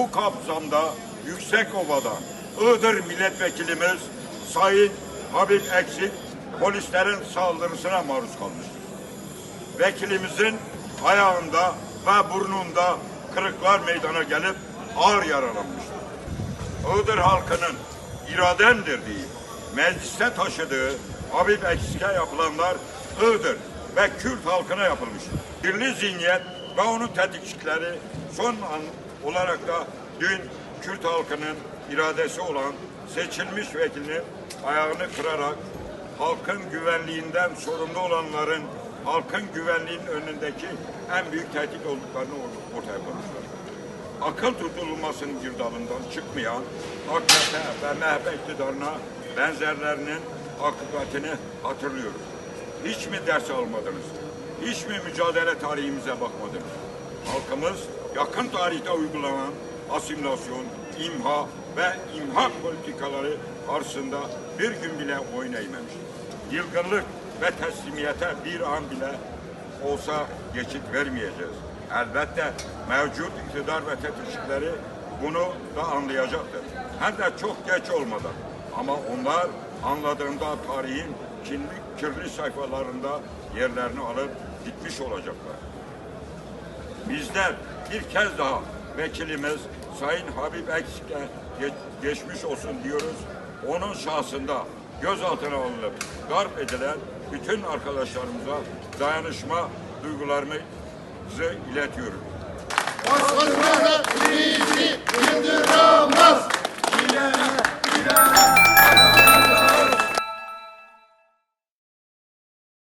Bu kapsamda Yüksekova'da Iğdır milletvekilimiz Sayın Habib Eksik polislerin saldırısına maruz kalmıştır. Vekilimizin ayağında ve burnunda kırıklar meydana gelip ağır yaralanmıştır. Iğdır halkının irademdir deyip mecliste taşıdığı Habib Eksik'e yapılanlar Iğdır ve Kürt halkına yapılmıştır. Birli zihniyet ve onun tetikçileri son an olarak da dün Kürt halkının iradesi olan seçilmiş vekilinin ayağını kırarak halkın güvenliğinden sorumlu olanların halkın güvenliğinin önündeki en büyük tehdit olduklarını or- ortaya koymuşlar akıl tutulmasının girdabından çıkmayan AKP ve MHP iktidarına benzerlerinin akıbetini hatırlıyoruz. Hiç mi ders almadınız? Hiç mi mücadele tarihimize bakmadınız? Halkımız yakın tarihte uygulanan asimilasyon, imha ve imha politikaları karşısında bir gün bile boyun eğmemiş. Yılgınlık ve teslimiyete bir an bile olsa geçit vermeyeceğiz. Elbette mevcut iktidar ve tetikçileri bunu da anlayacaktır. Hem de çok geç olmadan. Ama onlar anladığında tarihin kirli, kirli sayfalarında yerlerini alıp gitmiş olacaklar. Bizler bir kez daha vekilimiz Sayın Habib Eksik'e geç- geçmiş olsun diyoruz. Onun şahsında gözaltına alınıp darp edilen bütün arkadaşlarımıza dayanışma duygularımızı iletiyorum. Başbakanı